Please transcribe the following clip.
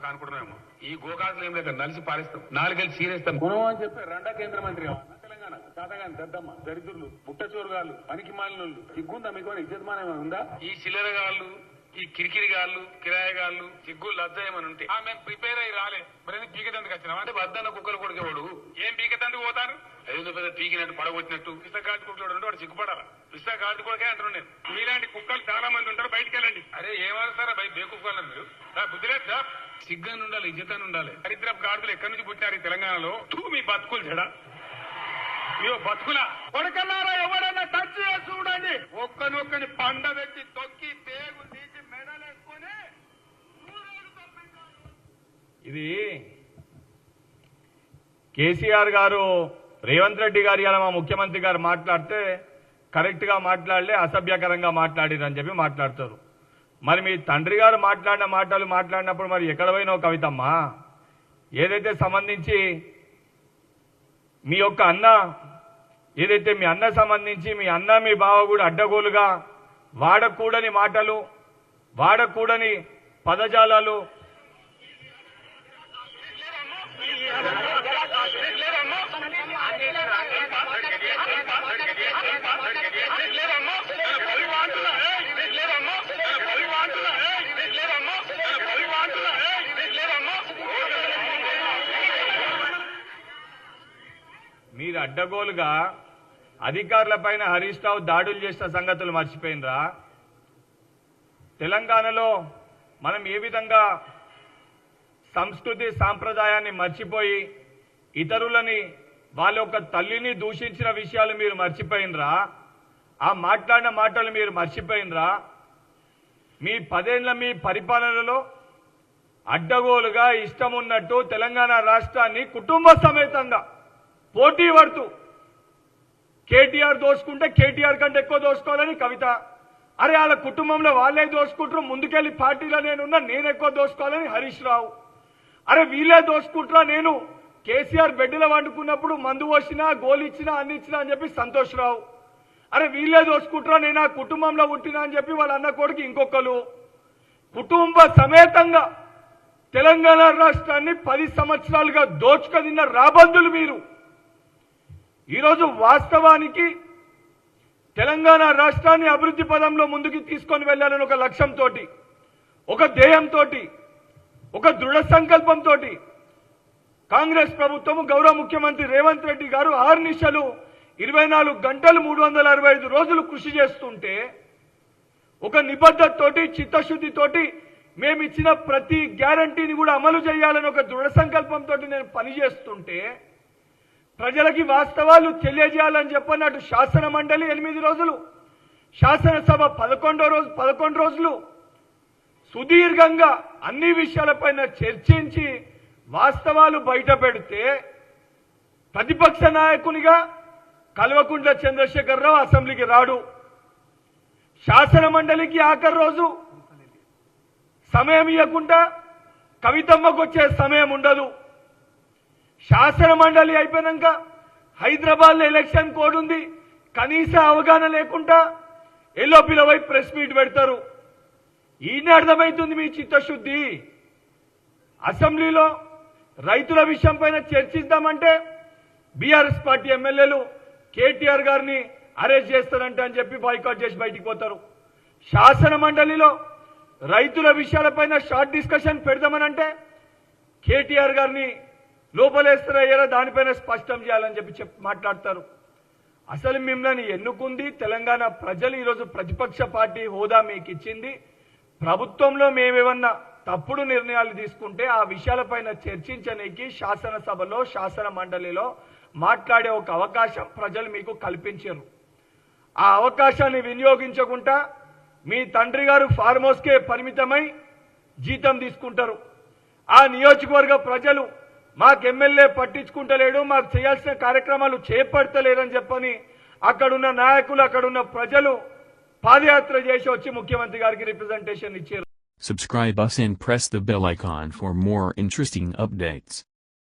కొడుకు అనుకుంటున్నాము ఈ గోకాకులు ఏం లేక నలిసి పారేస్తాం. నాలుగేళ్ళు సీరేస్తాం గుణం అని చెప్పి రెండా కేంద్ర మంత్రి? తెలంగాణ చాతగాని దద్దమ్మ దరిద్రులు బుట్టచోరుగాళ్ళు పనికి మాలినోళ్ళు సిగ్గుందా మీకు ఇజ్జతమానం ఏమైనా ఉందా? ఈ చిల్లరగాళ్ళు ఈ కిరికిరిగాళ్ళు కిరాయగాళ్ళు సిగ్గు లజ్జ ఏమని ఉంటే. ఆ, మేము ప్రిపేర్ అయ్యి రాలే. మరి పీకతందుకు వచ్చినాం అంటే వద్దన్న కుక్కలు కొడుకేవాడు. ఏం పీకతందుకు పోతారు? ఏదో పెద్ద పీకినట్టు పడగొట్టినట్టు? పిస్తా గాడి కుక్కలు ఉంటే వాడు సిగ్గుపడాలా? పిస్తా గాడి కొడుకే అంటున్నాను నేను. మీలాంటి కుక్కలు చాలా మంది ఉంటారు. బయటికి వెళ్ళండి. అరే ఏమవుతారా బయట బేకుక్కలు మీరు బుద్ధి లేదు సార్ సిగ్గాని ఉండాలి ఇజ్జతాన్ని ఉండాలి దరిద్ర గాడులు ఎక్కడి నుంచి పుట్టారు ఈ తెలంగాణలో? తూ మీ బతుకులు చెడా. అయ్యో బతుకులా. కొడకన్నారా ఎవడన్నా టచ్ చూడండి ఒక్కనొక్కని పండ పెట్టి తొక్కి పేగు తీసి మెడలేసుకొని ఇది కేసీఆర్ గారు రేవంత్ రెడ్డి గారు ఇలా మా ముఖ్యమంత్రి గారు మాట్లాడితే కరెక్ట్గా మాట్లాడలే అసభ్యకరంగా మాట్లాడిరని చెప్పి మాట్లాడతారు. మరి మీ తండ్రి గారు మాట్లాడిన మాటలు మాట్లాడినప్పుడు మరి ఎక్కడ పోయినావు కవితమ్మా? ఏదైతే సంబంధించి మీ యొక్క అన్న ఏదైతే మీ అన్న సంబంధించి మీ అన్న మీ బావ కూడా అడ్డగోలుగా వాడకూడని మాటలు వాడకూడని పదజాలాలు మీరు అడ్డగోలుగా అధికారులపైన హరీష్ రావు దాడులు చేసిన సంగతులు మర్చిపోయినరా తెలంగాణలో మనం ఏ విధంగా సంస్కృతి సాంప్రదాయాన్ని మర్చిపోయి ఇతరులని వాళ్ళ యొక్క తల్లిని దూషించిన విషయాలు మీరు మర్చిపోయినరా ఆ మాట్లాడిన మాటలు మీరు మర్చిపోయినరా మీ పదేళ్ళ మీ పరిపాలనలో అడ్డగోలుగా ఇష్టం ఉన్నట్టు తెలంగాణ రాష్ట్రాన్ని కుటుంబ సమేతంగా పోటీ పడుతూ కేటీఆర్ దోసుకుంటే కేటీఆర్ కంటే ఎక్కువ దోసుకోవాలని కవిత. అరే వాళ్ళ కుటుంబంలో వాళ్ళే దోసుకుంటారు ముందుకెళ్ళి పార్టీలో నేనున్నా నేను ఎక్కువ దోసుకోవాలని హరీష్ రావు. అరే వీళ్ళే దోసుకుంటారా నేను? కేసీఆర్ బెడ్డలో వండుకున్నప్పుడు మందు పోసినా గోలు ఇచ్చినా అన్ని ఇచ్చినా అని చెప్పి సంతోష్ రావు. అరే వీళ్ళే దోసుకుంటారా నేను? ఆ కుటుంబంలో పుట్టినా అని చెప్పి వాళ్ళ అన్న కొడుకు ఇంకొకరు. కుటుంబ సమేతంగా తెలంగాణ రాష్ట్రాన్ని పది సంవత్సరాలుగా దోచుక తిన్న రాబందులు మీరు. ఈరోజు వాస్తవానికి తెలంగాణ రాష్ట్రాన్ని అభివృద్ధి పదంలో ముందుకు తీసుకొని వెళ్ళాలని ఒక లక్ష్యంతో ఒక ధ్యేయంతో ఒక దృఢ సంకల్పంతో కాంగ్రెస్ ప్రభుత్వం గౌరవ ముఖ్యమంత్రి రేవంత్ రెడ్డి గారు ఆరు నిమిషాలు ఇరవై నాలుగు గంటలు మూడు వందల అరవై ఐదు రోజులు కృషి చేస్తుంటే ఒక నిబద్ధతతోటి చిత్తశుద్ధితోటి మేము ఇచ్చిన ప్రతి గ్యారంటీని కూడా అమలు చేయాలని ఒక దృఢ సంకల్పంతో నేను పనిచేస్తుంటే ప్రజలకి వాస్తవాలు తెలియజేయాలని చెప్పని అటు శాసన మండలి ఎనిమిది రోజులు శాసనసభ పదకొండో రోజు పదకొండు రోజులు సుదీర్ఘంగా అన్ని విషయాలపైన చర్చించి వాస్తవాలు బయట పెడితే ప్రతిపక్ష నాయకునిగా కల్వకుంట్ల చంద్రశేఖరరావు అసెంబ్లీకి రాడు. శాసన మండలికి ఆఖరి రోజు సమయం ఇవ్వకుండా కవితమ్మకు వచ్చే సమయం ఉండదు. శాసన మండలి అయిపోయినాక హైదరాబాద్లో ఎలక్షన్ కోడ్ ఉంది కనీస అవగాహన లేకుండా ఎల్లోపిలో పోయి ప్రెస్ మీట్ పెడతారు. ఈయన అర్థమవుతుంది మీ చిత్తశుద్ధి. అసెంబ్లీలో రైతుల విషయం పైన చర్చిద్దామంటే బీఆర్ఎస్ పార్టీ ఎమ్మెల్యేలు కేటీఆర్ గారిని అరెస్ట్ చేస్తారంటే అని చెప్పి బాయ్కాట్ చేసి బయటికి పోతారు. శాసన మండలిలో రైతుల విషయాలపైన షార్ట్ డిస్కషన్ పెడదామనంటే కేటీఆర్ గారిని లోపలేస్తారయ్యారా దానిపైన స్పష్టం చేయాలని చెప్పి చెప్ మాట్లాడతారు. అసలు మిమ్మల్ని ఎన్నుకుంది తెలంగాణ ప్రజలు ఈరోజు ప్రతిపక్ష పార్టీ హోదా మీకు ఇచ్చింది ప్రభుత్వంలో మేమేమన్నా తప్పుడు నిర్ణయాలు తీసుకుంటే ఆ విషయాలపైన చర్చించనీకి శాసనసభలో శాసన మండలిలో మాట్లాడే ఒక అవకాశం ప్రజలు మీకు కల్పించారు. ఆ అవకాశాన్ని వినియోగించకుండా మీ తండ్రి గారు ఫార్మ్ హౌస్కే పరిమితమై జీతం తీసుకుంటారు. ఆ నియోజకవర్గ ప్రజలు మాకు ఎమ్మెల్యే పట్టించుకుంటలేడు మాకు చేయాల్సిన కార్యక్రమాలు చేపడతలేరని చెప్పని అక్కడున్న నాయకులు అక్కడున్న ప్రజలు పాదయాత్ర చేసి వచ్చి ముఖ్యమంత్రి గారికి రిప్రజెంటేషన్ ఇచ్చారు Subscribe us and press the bell icon for more interesting updates.